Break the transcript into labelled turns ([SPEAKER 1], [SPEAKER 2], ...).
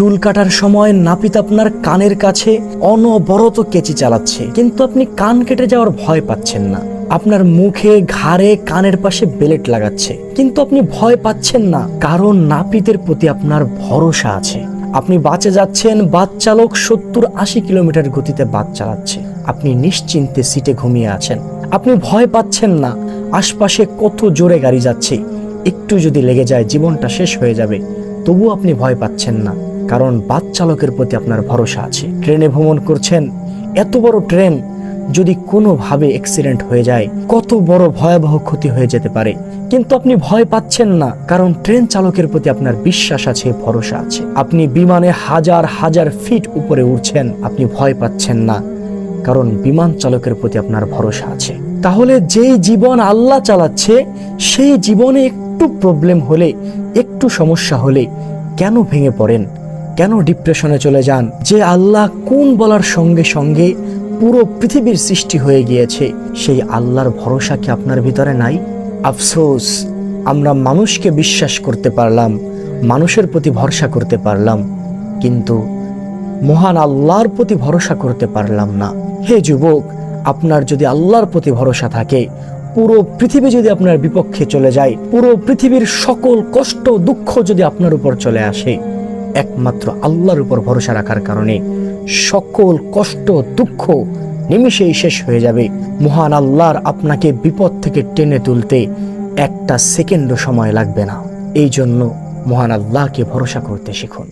[SPEAKER 1] চুল কাটার সময় নাপিত আপনার কানের কাছে অনবরত কেচি চালাচ্ছে। কিন্তু আপনি কান কেটে যাওয়ার ভয় পাচ্ছেন না। আপনার মুখে ঘাড়ে কানের পাশে বেলেট লাগাচ্ছে। কিন্তু আপনি ভয় পাচ্ছেন না, কারণ নাপিতের প্রতি আপনার ভরসা আছে। আপনি বাঁচে যাচ্ছেন বাস চালক সত্তর আশি কিলোমিটার গতিতে বাস চালাচ্ছে। আপনি নিশ্চিন্তে সিটে ঘুমিয়ে আছেন। আপনি ভয় পাচ্ছেন না, আশপাশে কত জোরে গাড়ি যাচ্ছে। একটু যদি লেগে যায়, জীবনটা শেষ হয়ে যাবে। তবু আপনি ভয় পাচ্ছেন না। কারণ বাস চালকের প্রতি আপনার ভরসা আছে। ট্রেনে ভ্রমণ করছেন, এত বড় ট্রেন যদি কোনোভাবে অ্যাক্সিডেন্ট হয়ে যায়, কত বড় ভয়াবহ ক্ষতি হয়ে যেতে পারে। কিন্তু আপনি ভয় পাচ্ছেন না, কারণ ট্রেন চালকের প্রতি আপনার বিশ্বাস আছে, ভরসা আছে। আপনি বিমানে হাজার হাজার ফিট উপরে উঠছেন, আপনি ভয় পাচ্ছেন না, কারণ বিমান চালকের প্রতি আপনার ভরসা আছে। তাহলে যেই জীবন আল্লাহ চালাচ্ছে, সেই জীবনে একটু প্রবলেম হলে, একটু সমস্যা হলে কেন ভেঙে পড়েন? কেন ডিপ্রেশনে চলে যান? যে আল্লাহ কোন বলার সঙ্গে সঙ্গে পুরো পৃথিবীর সৃষ্টি হয়ে গিয়েছে, সেই আল্লাহর ভরসা কি আপনার ভিতরে নাই? আফসোস, আমরা মানুষকে বিশ্বাস করতে পারলাম, মানুষের প্রতি ভরসা করতে পারলাম, কিন্তু মহান আল্লাহর প্রতি ভরসা করতে পারলাম না। হে যুবক, আপনার যদি আল্লাহর প্রতি ভরসা থাকে, পুরো পৃথিবী যদি আপনার বিপক্ষে চলে যায়, পুরো পৃথিবীর সকল কষ্ট, দুঃখ যদি আপনার উপর চলে আসে একমাত্র আল্লাহর উপর ভরসা রাখার কারণে সকল কষ্ট, দুঃখ নিমিষেই শেষ হয়ে যাবে। মহান আল্লাহর আপনাকে বিপদ থেকে টেনে তুলতে একটা সেকেন্ডও সময় লাগবে না। এই জন্য মহান আল্লাহকে ভরসা করতে শিখুন।